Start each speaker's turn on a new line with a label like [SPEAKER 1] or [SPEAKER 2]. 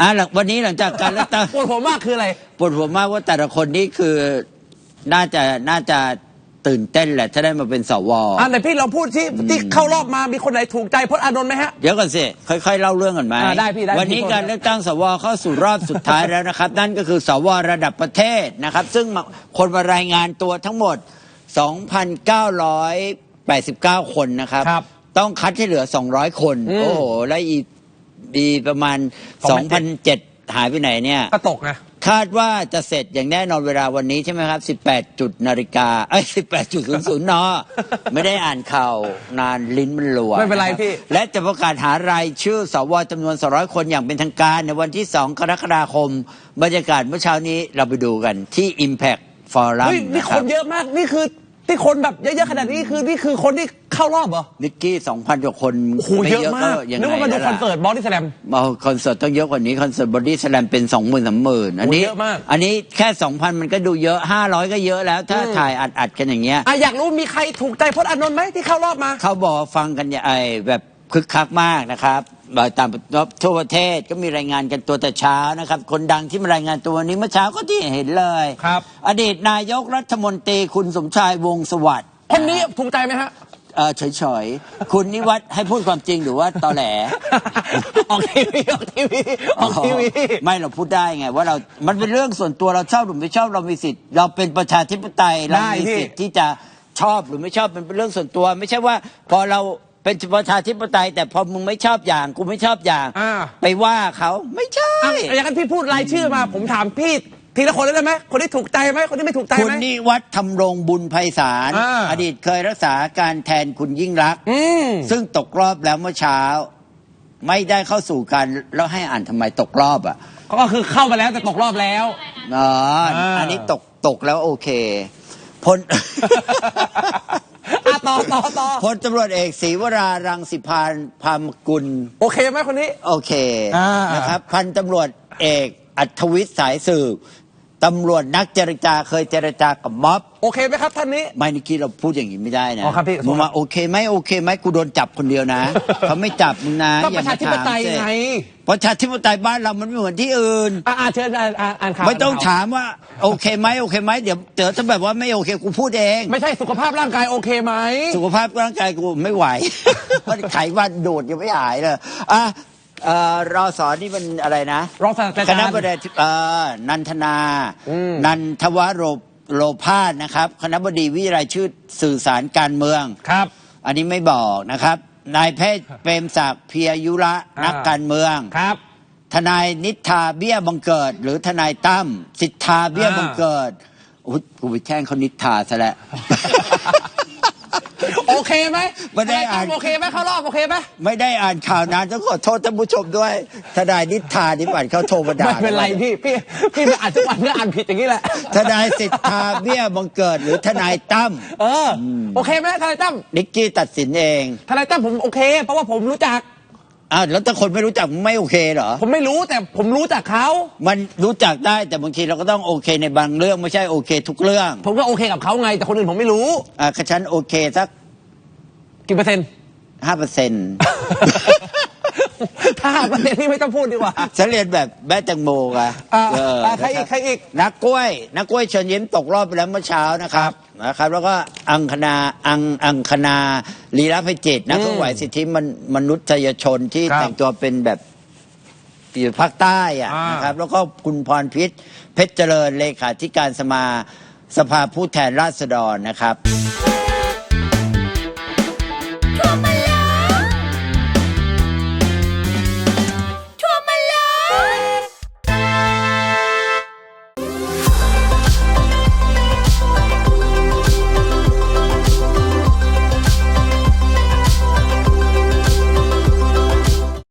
[SPEAKER 1] อะหลังวันนี้หลังจากการเลือกตั้ง
[SPEAKER 2] ปวดหัวมากคืออะไร
[SPEAKER 1] ปวดหัวมากว่าแต่ละคนนี่คือน่าจะน่าจะตื่นเต้นแหละ ถ้าได้มาเป็นสว
[SPEAKER 2] อ่าไหนพี่เราพูดที่ที่เข้ารอบมามีคนไหนถูกใจพจน์อานนท์ไหมฮะ
[SPEAKER 1] เดี๋ยวก่อนสิ ค่อยๆ เล่าเรื่องก่อนไหม
[SPEAKER 2] อ่าได้พี่ได้
[SPEAKER 1] วันนี้
[SPEAKER 2] พี่
[SPEAKER 1] การเลือกตั้งสวเข้าสู่รอบสุดท้ายแล้วนะครับ นั่นก็คือสวระดับประเทศนะครับ ซึ่งคนมารายงานตัวทั้งหมด 2,989 คนนะครับ
[SPEAKER 2] ครับ
[SPEAKER 1] ต้องคัดให้เหลือ 200 คน
[SPEAKER 2] อืม
[SPEAKER 1] โอ้โห แล้วอี อีประมาณ 2,007 หายไปไหนเนี่ย
[SPEAKER 2] ก็ตกไง
[SPEAKER 1] คาดว่าจะเสร็จอย่างแน่นอนเวลาวันนี้ใช่ไหมครับ 18 จุดนาฬิกาเอ้ย18.00นไม่ได้อ่านข่าวนานลิ้นมันหลัว
[SPEAKER 2] ไม่เป็นไร
[SPEAKER 1] คบ
[SPEAKER 2] พี่
[SPEAKER 1] และจะประกาศหารายชื่อสวจำนวน 200 คนอย่างเป็นทางการในวันที่ 2 กรกฎาคม บรรยากาศเมื่อเช้านี้เราไปดูกันที่ Impact Forum
[SPEAKER 2] เฮ้ยนี่
[SPEAKER 1] นะ
[SPEAKER 2] ค
[SPEAKER 1] ครับ
[SPEAKER 2] นเยอะมาก นี่คือ ที่คนแบบเยอะๆขนาดนี้คือนี่คือคนที่เข้ารอบเหรอ
[SPEAKER 1] นิกกี้2,000กว่าคน
[SPEAKER 2] โอ้โห
[SPEAKER 1] ไเย
[SPEAKER 2] อะมาก
[SPEAKER 1] ยัง
[SPEAKER 2] นึก
[SPEAKER 1] ไง
[SPEAKER 2] ว่ามาดู
[SPEAKER 1] แล้ว
[SPEAKER 2] คอน
[SPEAKER 1] ล่ะ
[SPEAKER 2] เสิร์ตบอดี้แสลม
[SPEAKER 1] เอาคอนเสิร์ตต้องเยอะกว่านี้คอนเสิร์ตบอดี้สแลมเป็นสองหมื่นสามหมื่นอันนี้
[SPEAKER 2] โอ้เยอะมาก
[SPEAKER 1] อันนี้แค่สองพันมันก็ดูเยอะห้าร้อยก็เยอะแล้ว ถ้าถ่ายอัดอัดๆกันอย่างเงี้ย
[SPEAKER 2] อะอยากรู้มีใครถูกใจพจน์อานนท์ไหมที่เข้ารอบมา
[SPEAKER 1] เขาบอกว่าฟังกันอย่าไอแบบคึกคักมากนะครับ แบบตามทั่วประเทศก็มีรายงานกันตัวแต่เช้านะครับ คนดังที่มารายงานตัววันนี้เมื่อเช้าก็ที่เห็นเลย
[SPEAKER 2] ครับ
[SPEAKER 1] อดีตนายกรัฐมนตรีคุณสมชายวงศ์สวัสดิ์
[SPEAKER 2] คนนี้ถูกใจไหมฮะ
[SPEAKER 1] เออเฉยๆ คุณนิวัฒน์ให้พูดความจริงหรือว่าตอแหล
[SPEAKER 2] ออกทีวีออกทีวีออกทีวี
[SPEAKER 1] ไม่เราพูดได้ไง ว่าเรา มันเป็นเรื่องส่วนตัวเราชอบหรือไม่ชอบเรามีสิทธิ์เราเป็นประชาธิปไตยเรา
[SPEAKER 2] ได้
[SPEAKER 1] มี
[SPEAKER 2] พี่
[SPEAKER 1] สิทธิ์ที่จะชอบหรือไม่ชอบมันเป็นเรื่องส่วนตัว ไม่ใช่ว่าพอเรา เป็นประชาธิปไตย แต่พอมึงไม่ชอบอย่าง กูไม่ชอบอย่าง
[SPEAKER 2] อ่า
[SPEAKER 1] ไปว่าเขาไม่ใช่
[SPEAKER 2] อะอย่างนั้นพี่พูดรายชื่อมา ผมถามพี่ทีละคนเลยได้ไหมคนที่ถูกใจไหมคนที่ไม่ถูกใจ
[SPEAKER 1] คุณ
[SPEAKER 2] ไหม
[SPEAKER 1] นิวัฒน์ทำรงบุญไพศาล
[SPEAKER 2] อ่า
[SPEAKER 1] อดีตเคยรักษาการแทนคุณยิ่งรักษณ์
[SPEAKER 2] อืม
[SPEAKER 1] ซึ่งตกรอบแล้วเมื่อเช้า ไม่ได้เข้าสู่การแล้วให้อ่านทำไมตกรอบอะ
[SPEAKER 2] ก็คือเข้ามาแล้วแต่ตกรอบแล้ว
[SPEAKER 1] อ๋อ
[SPEAKER 2] อ่า
[SPEAKER 1] อันนี้ตกตกแล้วโอเคพล
[SPEAKER 2] อะ ต่อต่อต่อ
[SPEAKER 1] พลตำรวจเอกศรีวรารังสิพานพามกุล
[SPEAKER 2] โอเคไหมคนนี้
[SPEAKER 1] โอเค
[SPEAKER 2] อ่าน
[SPEAKER 1] นะครับ พันตำรวจเอกอัธวิทย์สายสืบ ตำรวจนักเจรจาเคยเจรจากับม็อบ
[SPEAKER 2] โอเคไหมครับท่านนี้
[SPEAKER 1] ไม่นิกกี้เราพูดอย่างนี้ไม่ได้นะ
[SPEAKER 2] อ๋อครับพี่
[SPEAKER 1] มึงมาโอเคไหมโอเคไหมกูโดนจับคนเดียวนะ เขาไม่จับมึงนะ
[SPEAKER 2] ก็
[SPEAKER 1] อ
[SPEAKER 2] ป
[SPEAKER 1] ย่
[SPEAKER 2] ระชาธิปไตย
[SPEAKER 1] มถมสิ
[SPEAKER 2] ไง
[SPEAKER 1] ประชาธิปไตยบ้านเรามันไม่เหมือนที่อื่น
[SPEAKER 2] อะอะเชิญอ่านอ่านอ่านข่าว
[SPEAKER 1] ไม่ต้อง
[SPEAKER 2] นข่ว
[SPEAKER 1] ถามว่าโอเคไหมโอเคไหมเดี๋ยวเจอถ้าแบบว่าไม่โอเคกูพูดเอง
[SPEAKER 2] ไม่ใช่สุขภาพร่างกายโอเคไหม
[SPEAKER 1] สุขภาพร่างกายกูไม่ไหวมันไขหวันโดดยังไม่หายเลยอะ เอ่อรอสอนนี่เป็นอะไรนะ
[SPEAKER 2] รองศาสตรา
[SPEAKER 1] ค
[SPEAKER 2] จาร
[SPEAKER 1] ณะ
[SPEAKER 2] ย์
[SPEAKER 1] บดีเอ่อนันทนา
[SPEAKER 2] อืม
[SPEAKER 1] นันทวโรโลภาสนะครับ คณะบดีวิทยาลัยชื่อสื่อสารการเมือง
[SPEAKER 2] ครับ
[SPEAKER 1] อันนี้ไม่บอกนะครับ นายแพทย์เปรมศักดิ์เพียยุระ
[SPEAKER 2] อ่านั
[SPEAKER 1] นักการเมือง
[SPEAKER 2] ครับ
[SPEAKER 1] ทนายนิธาเบี้ยบังเกิด หรือทนายตั้มสิทธาเบี้ยบังเกิดอุ๊ยกูไปแช่งเขานิธาซะแล้ว
[SPEAKER 2] โอเคไหม
[SPEAKER 1] ไม่ได้อ่าน
[SPEAKER 2] โอเคไหมเข้ารอบโอเคไหม
[SPEAKER 1] ไม่ได้อ่านข่าวนานต้องขอโทษท่านผู้ชมด้วยทนายนิธานิบัติเขาโทรมาด่า
[SPEAKER 2] ไม่เป็นไรพี่พี่พี่ไปอ่านทุกวันก็อ่านผิดอย่างนี้แหละ
[SPEAKER 1] ทนายสิทธาเบี้ยบังเกิดหรือทนายตั้ม
[SPEAKER 2] เอออโอเคไหมทนายตั้ม
[SPEAKER 1] นิกกี้ตัดสินเอง
[SPEAKER 2] ทนายตั้มผมโอเค เพราะว่าผมรู้จัก
[SPEAKER 1] อ้าวแล้วถ้าคนไม่รู้จักไม่โอเคเหรอ
[SPEAKER 2] ผมไม่รู้แต่ผมรู้จักเขา
[SPEAKER 1] มันรู้จักได้แต่บางทีเราก็ต้องโอเคในบางเรื่องไม่ใช่โอเค ทุกเรื่อง
[SPEAKER 2] ผมก็โอเคกับเขาไง แต่คนอื่นผมไม่รู้
[SPEAKER 1] อะกระชั้นโอเคสัก
[SPEAKER 2] กี่เปอร์เซ็นต์
[SPEAKER 1] ห้าเปอร์เซ็นต์
[SPEAKER 2] ถ้าเปอร์เซ็นต์นี่ไม่ต้องพูดดีกว่า
[SPEAKER 1] ฉันเรียนแบบแม่แตงโมไง
[SPEAKER 2] อ่า
[SPEAKER 1] เออ
[SPEAKER 2] อ่าใครอีกใครอีก
[SPEAKER 1] นักกล้วย นักกล้วยเชิญยิ้มตกรอบไปแล้วเมื่อเช้านะครับนะครับ แล้วก็อังคณาอังอังคณาลีลาภัยจิตนักเคลื่อนไหวสิทธิมนมนุษยชนที่
[SPEAKER 2] ครับ
[SPEAKER 1] แต่งตัวเป็นแบบอยู่ภาคใต้อะ
[SPEAKER 2] อ่าน
[SPEAKER 1] นะครับ แล้วก็คุณพรพิษเพชรเจริญเลขาธิการสมาสภาผู้แทนราษฎรนะครับ